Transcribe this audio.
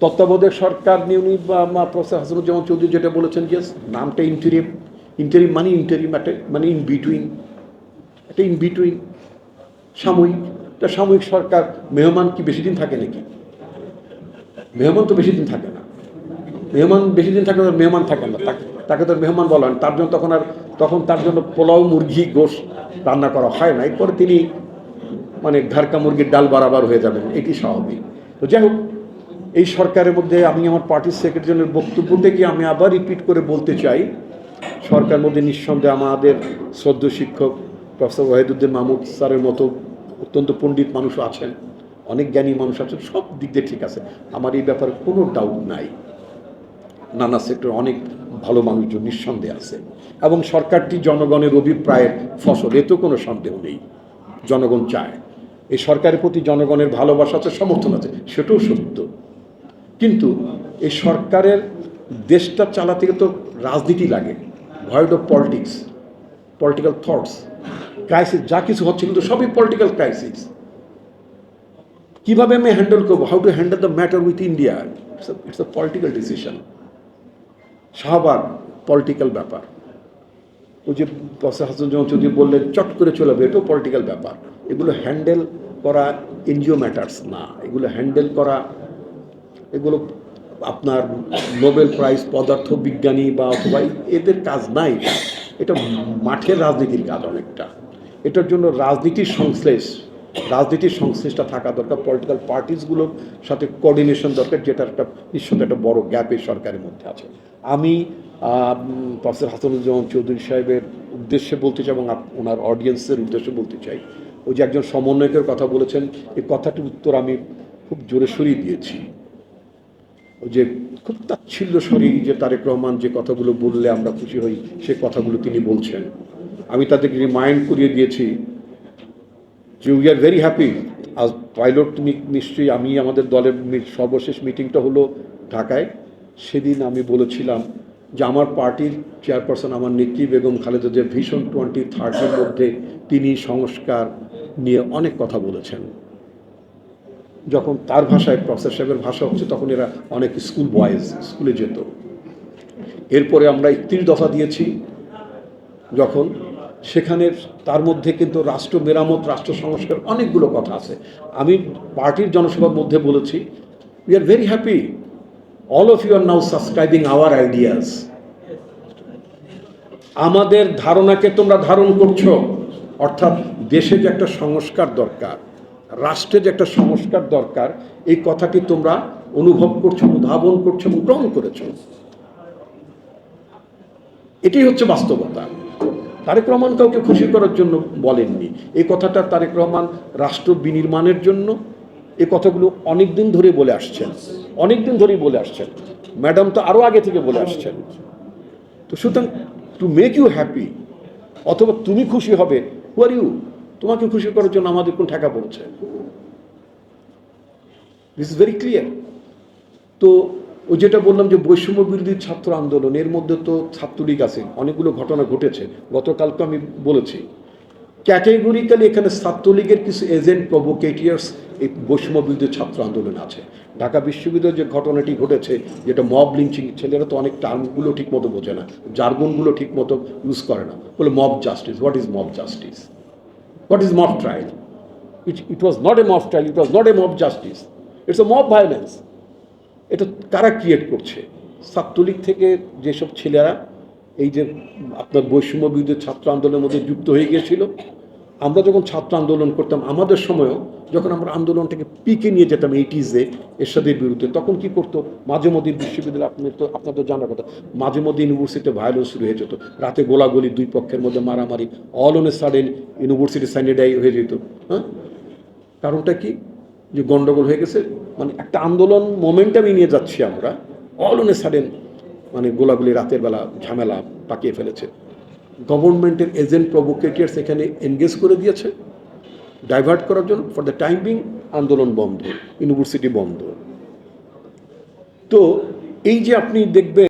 তত্ত্বাবধায়ক সরকার নিউনি বা প্রফেসর হাসানুজ্জামান চৌধুরী যেটা বলেছেন যে নামটা ইন্টারিম ইন্টারিম মানে ইন্টারিম একটা মানে ইন বিটুইন একটা ইন বিটুইন সাময়িক, তা সাময়িক সরকার মেহমান কি বেশি দিন থাকে নাকি? মেহমান তো বেশি দিন থাকে না। মেহমান বেশি দিন থাকে মেহমান থাকে না। তাকে তো মেহমান বলা হয়। তার জন্য তখন আর, তখন তার জন্য পোলাও, মুরগি, গোশ রান্না করা হয় না। এরপরে তিনি মানে ঘারকা মুরগির ডাল বারাবার হয়ে যাবেন। এটি স্বাভাবিক। তো যাই হোক এই সরকারের মধ্যে আমি আমার পার্টির সেক্রেটারিজনের বক্তব্য থেকে আমি আবার রিপিট করে বলতে চাই। সরকার মধ্যে নিঃসন্দেহে আমাদের শ্রদ্ধ শিক্ষক প্রফেসর ওয়াহিদুদ্দিন মাহমুদ স্যারের মতো অত্যন্ত পণ্ডিত মানুষ আছেন, অনেক জ্ঞানী মানুষ আছেন, সব দিক দিয়ে ঠিক আছে। আমার এই ব্যাপারে কোনো ডাউট নাই। নানা সেক্টর অনেক ভালো মানুষজন নিঃসন্দেহে আছে। এবং সরকারটি জনগণের অভিপ্রায়ের ফসল এতেও কোনো সন্দেহ নেই। জনগণ চায়। এই সরকারের প্রতি জনগণের ভালোবাসা আছে, সমর্থন আছে, সেটাও সত্য। কিন্তু এই সরকারের দেশটা চালাতে গেলে তো রাজনীতি লাগে void of politics political thoughts crisis যা কিছু হচ্ছে কিন্তু সবই পলিটিক্যাল ক্রাইসিস কীভাবে আমি হ্যান্ডেল করব? How to handle the matter with India it's a political decision Shahbag political ব্যাপার। ওই যে প্রফেসর হাসান চৌধুরী বললেন, চট করে চলে যাবে, এটাও পলিটিক্যাল ব্যাপার। এগুলো হ্যান্ডেল করা এনজিও ম্যাটার্স না। এগুলো হ্যান্ডেল করা এগুলো আপনার নোবেল প্রাইজ পদার্থ বিজ্ঞানী বা অথবা এদের কাজ নাই। এটা মাঠের রাজনীতির কাজ অনেকটা। এটার জন্য রাজনীতির সংশ্লেষ, রাজনীতির সংশ্লেষটা থাকা দরকার। পলিটিক্যাল পার্টিসগুলোর সাথে কোঅর্ডিনেশন দরকার, যেটা একটা নিঃসন্দেহে একটা বড় গ্যাপ এই সরকারের মধ্যে আছে। আমি প্রফেসর হাসানুজ্জামান চৌধুরী সাহেবের উদ্দেশ্যে বলতে চাই এবং ওনার অডিয়েন্সের উদ্দেশ্যে বলতে চাই। ওই যে একজন সমন্বয়কের কথা বলেছেন এই কথাটির উত্তর আমি খুব জোরে সরিয়ে দিয়েছি। যে খুব তাচ্ছিল্য স্বরী যে তারেক রহমান যে কথাগুলো বললে আমরা খুশি হই, সে কথাগুলো তিনি বলছেন। আমি তাদেরকে রিমাইন্ড করিয়ে দিয়েছি যে উই আর ভেরি হ্যাপি আজ পাইলট নিশ্চয়ই আমি আমাদের দলের সর্বশেষ মিটিংটা হলো ঢাকায়। সেদিন আমি বলেছিলাম যে আমার পার্টির চেয়ারপারসন আমার নেত্রী বেগম খালেদা যে ভীষণ টোয়েন্টি থার্টির মধ্যে তিনি সংস্কার নিয়ে অনেক কথা বলেছেন। যখন তার ভাষায় প্রফেসর সাহেবের ভাষা হচ্ছে, তখন এরা অনেক স্কুল বয়েজ স্কুলে যেত। এরপরে আমরা একত্রিশ দফা দিয়েছি, যখন সেখানে তার মধ্যে কিন্তু রাষ্ট্র মেরামত, রাষ্ট্র সংস্কার অনেকগুলো কথা আছে। আমি পার্টির জনসভার মধ্যে বলেছি we are very happy all of you are now subscribing our ideas আমাদের ধারণাকে তোমরা ধারণ করছ, অর্থাৎ দেশে যে একটা সংস্কার দরকার রাষ্ট্রে যে একটা সংস্কার দরকার, এই কথাটি তোমরা অনুভব করছ অনুধাবন করছ এবং গ্রহণ করেছ। এটাই হচ্ছে বাস্তবতা। তারেক রহমান কাউকে খুশি করার জন্য বলেননি। এই কথাটা তারেক রহমান রাষ্ট্র বিনির্মাণের জন্য এই কথাগুলো অনেক দিন ধরে বলে আসছেন। অনেক দিন ধরেই বলে আসছেন। ম্যাডাম তো আরও আগে থেকে বলে আসছেন। তো সুতরাং টু মেক ইউ হ্যাপি অথবা তুমি খুশি হবে হু আর ইউ তোমাকে খুশি করার জন্য আমাদের কোন ঠেকা পড়ছে? দিস ইজ ভেরি ক্লিয়ার তো ওই যেটা বললাম যে বৈষম্য বিরোধী ছাত্র আন্দোলন, এর মধ্যে তো ছাত্রলীগ আছে, অনেকগুলো ঘটনা ঘটেছে, গতকালকে আমি বলেছি। ক্যাটেগরিক্যালি এখানে ছাত্রলীগের কিছু এজেন্ট প্রভোকেটিয়ার্স এই বৈষম্য বিরোধী ছাত্র আন্দোলন আছে। ঢাকা বিশ্ববিদ্যালয়ের যে ঘটনাটি ঘটেছে, যেটা মব লিঞ্চিং ছেলেরা তো অনেক টার্মগুলো ঠিক মতো বোঝে না জার্গনগুলো ঠিক মতো ইউজ করে না। বলে mob justice what is mob justice what is mob trial it it was not a mob trial it was not a mob justice it's a mob violence এটা কারা ক্রিয়েট করছে? ছাত্রলীগ থেকে যেসব ছেলেরা, এই যে আপনার বৈষম্য বিরুদ্ধে ছাত্র আন্দোলনের মধ্যে যুক্ত হয়ে গিয়েছিল আমরা যখন ছাত্র আন্দোলন করতাম, আমাদের সময়ও যখন আমরা আন্দোলনটাকে পিকে নিয়ে যেতাম এইটিজে এরশাদের বিরুদ্ধে, তখন কি করতো? মাঝে মধ্যে বিশ্ববিদ্যালয়, আপনি তো, আপনার তো জানার কথা, মাঝে মধ্যে ইউনিভার্সিটিতে ভায়োলেন্স শুরু হয়ে যেত। রাতে গোলাগুলি দুই পক্ষের মধ্যে মারামারি all on a sudden university স্যানিডাই হয়ে যেত। হ্যাঁ? কারণটা কি? যে গন্ডগোল হয়ে গেছে। মানে একটা আন্দোলন মোমেন্টামই নিয়ে যাচ্ছি আমরা অল অন এ সাডেন মানে গোলাগুলি রাতের বেলা ঝামেলা পাকিয়ে ফেলেছে। গভর্নমেন্টের এজেন্ট প্রভোকেটিয়ার্স এখানে এনগেজ করে দিয়েছে ডাইভার্ট করার জন্য ফর দ্য টাইম বিং আন্দোলন বন্ধ ইউনিভার্সিটি বন্ধ। তো এই যে আপনি দেখবেন